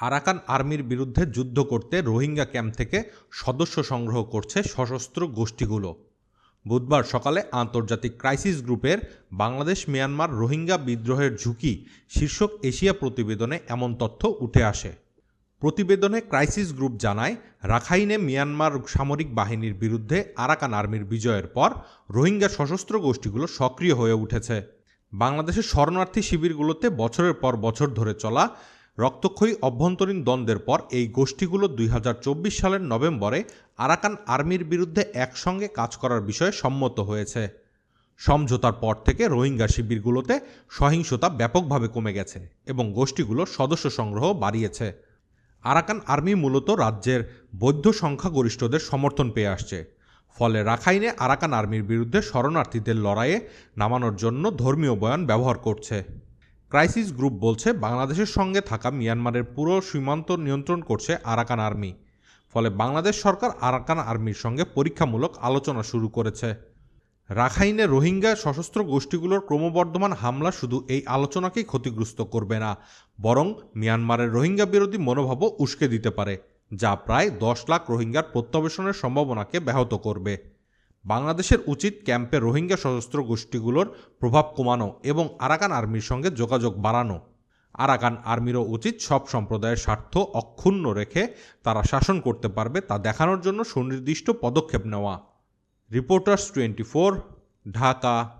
Arakan আর্মির বিরুদ্ধে যুদ্ধ করতে রোহিঙ্গা ক্যাম্প থেকে সদস্য সংগ্রহ করছে সশস্ত্র গোষ্ঠীগুলো। বুধবার সকালে আন্তর্জাতিক ক্রাইসিস গ্রুপের বাংলাদেশ মিয়ানমার রোহিঙ্গা বিদ্রোহের ঝুঁকি শীর্ষক এশিয়া প্রতিবেদনে এমন তথ্য উঠে আসে। প্রতিবেদনে ক্রাইসিস গ্রুপ জানায়, রাখাইনে মিয়ানমার সামরিক বাহিনীর বিরুদ্ধে আরাকান আর্মির বিজয়ের পর রোহিঙ্গা সশস্ত্র গোষ্ঠীগুলো সক্রিয় হয়ে উঠেছে। বাংলাদেশের শরণার্থী শিবিরগুলোতে বছরের পর বছর ধরে চলা রক্তক্ষয়ী অভ্যন্তরীণ দ্বন্দ্বের পর এই গোষ্ঠীগুলো দুই হাজার চব্বিশ সালের নভেম্বরে আরাকান আর্মির বিরুদ্ধে একসঙ্গে কাজ করার বিষয়ে সম্মত হয়েছে। সমঝোতার পর থেকে রোহিঙ্গা শিবিরগুলোতে সহিংসতা ব্যাপকভাবে কমে গেছে এবং গোষ্ঠীগুলোর সদস্য সংগ্রহ বাড়িয়েছে। আরাকান আর্মি মূলত রাজ্যের বৌদ্ধ সংখ্যাগরিষ্ঠদের সমর্থন পেয়ে আসছে। ফলে রাখাইনে আরাকান আর্মির বিরুদ্ধে শরণার্থীদের লড়াইয়ে নামানোর জন্য ধর্মীয় বয়ান ব্যবহার করছে। ক্রাইসিস গ্রুপ বলছে বাংলাদেশের সঙ্গে থাকা মিয়ানমারের পুরো সীমান্ত নিয়ন্ত্রণ করছে আরাকান আর্মি। ফলে বাংলাদেশ সরকার আরাকান আর্মির সঙ্গে পরীক্ষামূলক আলোচনা শুরু করেছে। রাখাইনে রোহিঙ্গা সশস্ত্র গোষ্ঠীগুলোর ক্রমবর্ধমান হামলা শুধু এই আলোচনাকেই ক্ষতিগ্রস্ত করবে না, বরং মিয়ানমারের রোহিঙ্গা বিরোধী মনোভাবও উস্কে দিতে পারে, যা প্রায় দশ লাখ রোহিঙ্গার প্রত্যাবেশনের সম্ভাবনাকে ব্যাহত করবে। বাংলাদেশের উচিত ক্যাম্পে রোহিঙ্গা সশস্ত্র গোষ্ঠীগুলোর প্রভাব কমানো এবং আরাকান আর্মির সঙ্গে যোগাযোগ বাড়ানো। আরাকান আর্মিরও উচিত সব সম্প্রদায়ের স্বার্থ অক্ষুণ্ণ রেখে তারা শাসন করতে পারবে তা দেখানোর জন্য সুনির্দিষ্ট পদক্ষেপ নেওয়া। Reporters twenty four, Dhaka.